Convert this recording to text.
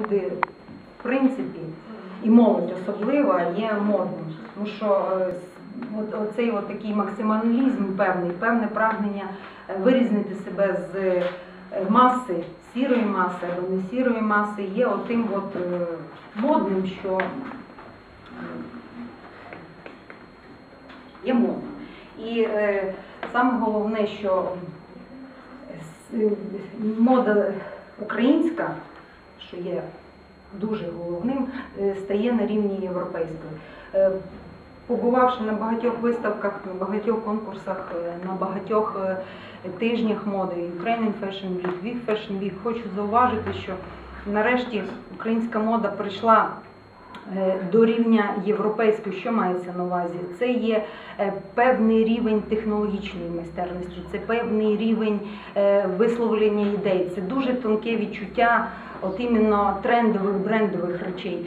люди, в принципі, і молодь особливо є модним. Тому що е, от, оцей от такий максималізм певний, певне прагнення е, вирізнити себе з е, маси, сірої маси або не сірої маси, є отим от модним, що є модним. І е, саме головне, що мода українська, що є дуже головним, е, стає на рівні європейської. Е, Побувавши на багатьох виставках, на багатьох конкурсах, е, на багатьох тижнях моди, Ukrainian Fashion Week, Week Fashion Week, хочу зауважити, що нарешті українська мода прийшла до рівня європейської, що мається на увазі? Це є певний рівень технологічної майстерності, це певний рівень висловлення ідей, це дуже тонке відчуття от іменно трендових брендових речей.